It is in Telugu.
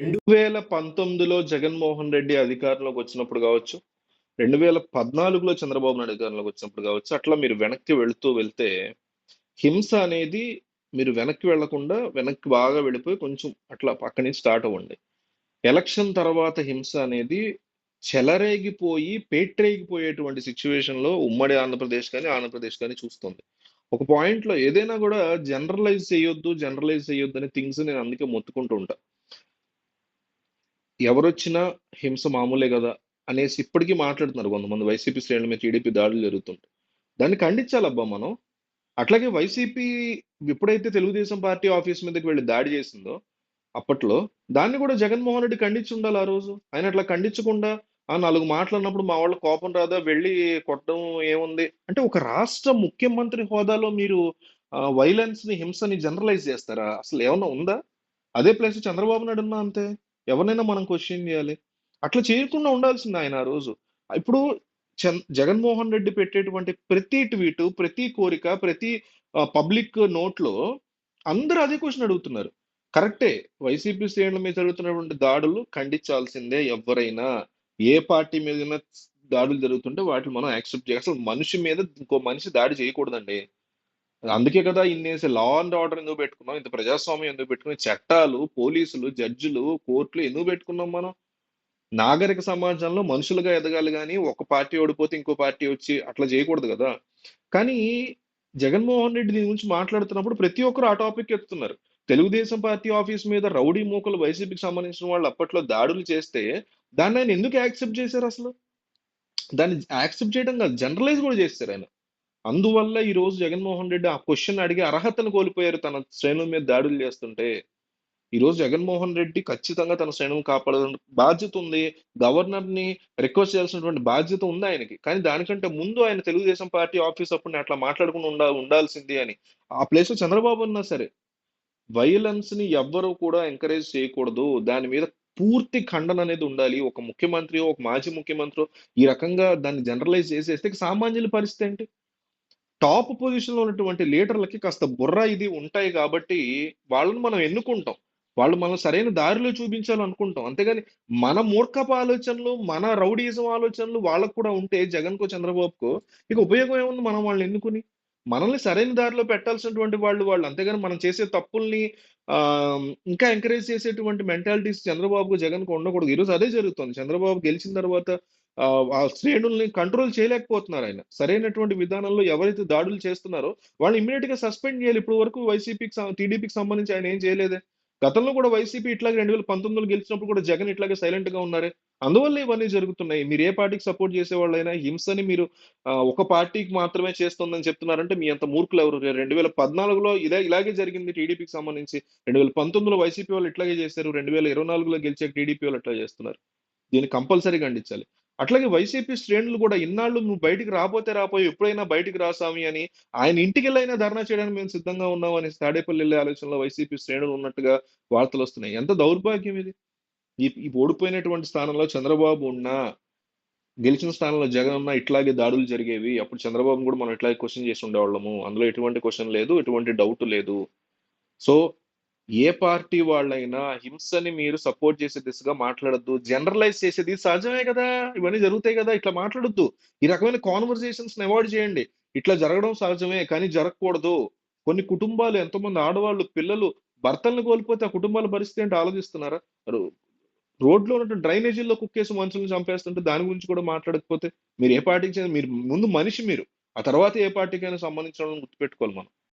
రెండు వేల పంతొమ్మిదిలో జగన్మోహన్ రెడ్డి అధికారంలోకి వచ్చినప్పుడు కావచ్చు రెండు వేల పద్నాలుగులో చంద్రబాబు నాయుడు అధికారంలోకి వచ్చినప్పుడు కావచ్చు అట్లా మీరు వెనక్కి వెళుతూ వెళ్తే హింస అనేది మీరు వెనక్కి వెళ్ళకుండా వెనక్కి బాగా వెళ్ళిపోయి కొంచెం అట్లా పక్క నుంచి స్టార్ట్ అవ్వండి. ఎలక్షన్ తర్వాత హింస అనేది చెలరేగిపోయి పేట్రేగిపోయేటువంటి సిచ్యువేషన్లో ఉమ్మడి ఆంధ్రప్రదేశ్ కానీ ఆంధ్రప్రదేశ్ కానీ చూస్తుంది. ఒక పాయింట్లో ఏదైనా కూడా జనరలైజ్ చేయొద్దు జనరలైజ్ చేయొద్దు అనే థింగ్స్ నేను అందుకే మొత్తుకుంటూ ఉంటాను ఎవరొచ్చినా హింస మామూలే కదా అనేసి ఇప్పటికీ మాట్లాడుతున్నారు కొంతమంది వైసీపీ శ్రేణుల మీద టీడీపీ దాడులు జరుగుతుంటాయి దాన్ని ఖండించాలబ్బా మనం. అట్లాగే వైసీపీ ఎప్పుడైతే తెలుగుదేశం పార్టీ ఆఫీస్ మీదకి వెళ్ళి దాడి చేసిందో అప్పట్లో దాన్ని కూడా జగన్మోహన్ రెడ్డి ఖండించి ఉండాలి ఆ రోజు. ఆయన అట్లా ఖండించకుండా ఆ నాలుగు మాట్లాడినప్పుడు మా వాళ్ళ కోపం రాదా? వెళ్ళి కొట్టడం ఏముంది? అంటే ఒక రాష్ట్ర ముఖ్యమంత్రి హోదాలో మీరు వైలెన్స్ని హింసని జనరలైజ్ చేస్తారా? అసలు ఏమన్నా ఉందా? అదే ప్లేస్ చంద్రబాబు నాయుడు ఉన్నా అంతే. ఎవరినైనా మనం క్వశ్చన్ చేయాలి. అట్లా చేయకుండా ఉండాల్సింది ఆయన ఆ రోజు. ఇప్పుడు చంద్ జగన్మోహన్ రెడ్డి పెట్టేటువంటి ప్రతి ట్వీట్ ప్రతి కోరిక ప్రతి పబ్లిక్ నోట్లో అందరూ అదే క్వశ్చన్ అడుగుతున్నారు. కరెక్టే వైసీపీ శ్రేణుల మీద జరుగుతున్నటువంటి దాడులు ఖండించాల్సిందే ఎవరైనా. ఏ పార్టీ మీద దాడులు జరుగుతుంటే వాటిని మనం యాక్సెప్ట్ చేయాలి. అసలు మనిషి మీద ఇంకో మనిషి దాడి చేయకూడదండి. అందుకే కదా ఇన్నేసి లా అండ్ ఆర్డర్ ఎందుకు పెట్టుకున్నాం? ఇంత ప్రజాస్వామ్యం ఎందుకు పెట్టుకున్నాం? చట్టాలు పోలీసులు జడ్జిలు కోర్టులు ఎందుకు పెట్టుకున్నాం మనం? నాగరిక సమాజంలో మనుషులుగా ఎదగాలి కానీ ఒక పార్టీ ఓడిపోతే ఇంకో పార్టీ వచ్చి అట్లా చేయకూడదు కదా. కానీ జగన్మోహన్ రెడ్డి దీని గురించి మాట్లాడుతున్నప్పుడు ప్రతి ఒక్కరు ఆ టాపిక్ ఎత్తుతున్నారు. తెలుగుదేశం పార్టీ ఆఫీస్ మీద రౌడీ మూకలు వైసీపీకి సంబంధించిన వాళ్ళు అప్పట్లో దాడులు చేస్తే దాన్ని ఆయన ఎందుకు యాక్సెప్ట్ చేశారు అసలు? దాన్ని యాక్సెప్ట్ చేయడం కాదు జనరలైజ్ కూడా చేస్తారు ఆయన. అందువల్ల ఈ రోజు జగన్మోహన్ రెడ్డి ఆ క్వశ్చన్ అడిగి అర్హతను కోల్పోయారు. తన శ్రేణుల మీద దాడులు చేస్తుంటే ఈ రోజు జగన్మోహన్ రెడ్డి ఖచ్చితంగా తన శ్రేణులు కాపాడాలని బాధ్యత ఉంది. గవర్నర్ని రిక్వెస్ట్ చేయాల్సినటువంటి బాధ్యత ఉంది ఆయనకి. కానీ దానికంటే ముందు ఆయన తెలుగుదేశం పార్టీ ఆఫీస్ అప్పుడు అట్లా మాట్లాడుకుని ఉండా ఉండాల్సింది అని. ఆ ప్లేస్లో చంద్రబాబు ఉన్నా సరే వైలెన్స్ని ఎవ్వరూ కూడా ఎంకరేజ్ చేయకూడదు. దాని మీద పూర్తి ఖండన అనేది ఉండాలి. ఒక ముఖ్యమంత్రి ఒక మాజీ ముఖ్యమంత్రి ఈ రకంగా దాన్ని జనరలైజ్ చేసేస్తే సామాన్యుల పరిస్థితి ఏంటి? టాప్ పొజిషన్లో ఉన్నటువంటి లీడర్లకి కాస్త బుర్ర ఇది ఉంటాయి కాబట్టి వాళ్ళని మనం ఎన్నుకుంటాం. వాళ్ళు మనం సరైన దారిలో చూపించాలనుకుంటాం. అంతేగాని మన మూర్ఖపు ఆలోచనలు మన రౌడీజం ఆలోచనలు వాళ్ళకు కూడా ఉంటే జగన్ కో చంద్రబాబుకో ఇక ఉపయోగం ఏముంది మనం వాళ్ళని ఎన్నుకుని? మనల్ని సరైన దారిలో పెట్టాల్సినటువంటి వాళ్ళు వాళ్ళు. అంతేగాని మనం చేసే తప్పుల్ని ఆ ఇంకా ఎంకరేజ్ చేసేటువంటి మెంటాలిటీస్ చంద్రబాబుకు జగన్కు ఉండకూడదు. ఈరోజు అదే జరుగుతుంది. చంద్రబాబు గెలిచిన తర్వాత ఆ శ్రేణుల్ని కంట్రోల్ చేయలేకపోతున్నారు ఆయన. సరైనటువంటి విధానంలో ఎవరైతే దాడులు చేస్తున్నారో వాళ్ళు ఇమీడియట్గా సస్పెండ్ చేయాలి. ఇప్పుడు వరకు వైసీపీకి టీడీపీకి సంబంధించి ఆయన ఏం చేయలేదే? గతంలో కూడా వైసీపీ ఇట్లాగే రెండు వేల పంతొమ్మిదిలో గెలిచినప్పుడు కూడా జగన్ ఇట్లాగే సైలెంట్గా ఉన్నారే? అందువల్ల ఇవన్నీ జరుగుతున్నాయి. మీరు ఏ పార్టీకి సపోర్ట్ చేసే వాళ్ళైనా హింసని మీరు ఒక పార్టీకి మాత్రమే చేస్తుందని చెప్తున్నారంటే మీ అంత మూర్ఖులు ఎవరు? రెండు వేల పద్నాలుగులో ఇదే ఇలాగే జరిగింది టీడీపీకి సంబంధించి. రెండు వేల పంతొమ్మిదిలో వైసీపీ వాళ్ళు ఇట్లాగే చేశారు. రెండు వేల ఇరవై నాలుగులో గెలిచే టీడీపీ వాళ్ళు ఇట్లా చేస్తున్నారు. దీన్ని కంపల్సరీ ఖండించాలి. అట్లాగే వైసీపీ శ్రేణులు కూడా ఇన్నాళ్ళు నువ్వు బయటికి రాపోతే రాపోయి ఎప్పుడైనా బయటికి రాసామి అని ఆయన ఇంటికి వెళ్ళైనా ధర్నా చేయడానికి మేము సిద్ధంగా ఉన్నాం అని తాడేపల్లి వెళ్ళే ఆలోచనలో వైసీపీ శ్రేణులు ఉన్నట్టుగా వార్తలు వస్తున్నాయి. ఎంత దౌర్భాగ్యం ఇది. ఈ ఓడిపోయినటువంటి స్థానంలో చంద్రబాబు ఉన్నా గెలిచిన స్థానంలో జగన్ ఉన్నా ఇట్లాగే దాడులు జరిగేవి. అప్పుడు చంద్రబాబు కూడా మనం ఇట్లాగే క్వశ్చన్ చేసి ఉండేవాళ్ళము. అందులో ఎటువంటి క్వశ్చన్ లేదు ఎటువంటి డౌట్ లేదు. సో ఏ పార్టీ వాళ్ళైనా హింసని మీరు సపోర్ట్ చేసే దిశగా మాట్లాడద్దు. జనరలైజ్ చేసేది సహజమే కదా. ఇవన్నీ జరుగుతాయి కదా. ఇట్లా మాట్లాడద్దు. ఈ రకమైన కాన్వర్సేషన్స్ అవాయిడ్ చేయండి. ఇట్లా జరగడం సహజమే కానీ జరగకూడదు. కొన్ని కుటుంబాలు ఎంతోమంది ఆడవాళ్ళు పిల్లలు భర్తలను కోల్పోతే ఆ కుటుంబాల పరిస్థితి ఏంటి ఆలోచిస్తున్నారా? రోడ్లో ఉన్న డ్రైనేజీల్లో కుక్కేసి మనుషులను చంపేస్తుంటే దాని గురించి కూడా మాట్లాడకపోతే మీరు ఏ పార్టీకి మీరు ముందు మనిషి మీరు. ఆ తర్వాత ఏ పార్టీకైనా సంబంధించిన గుర్తుపెట్టుకోవాలి మనం.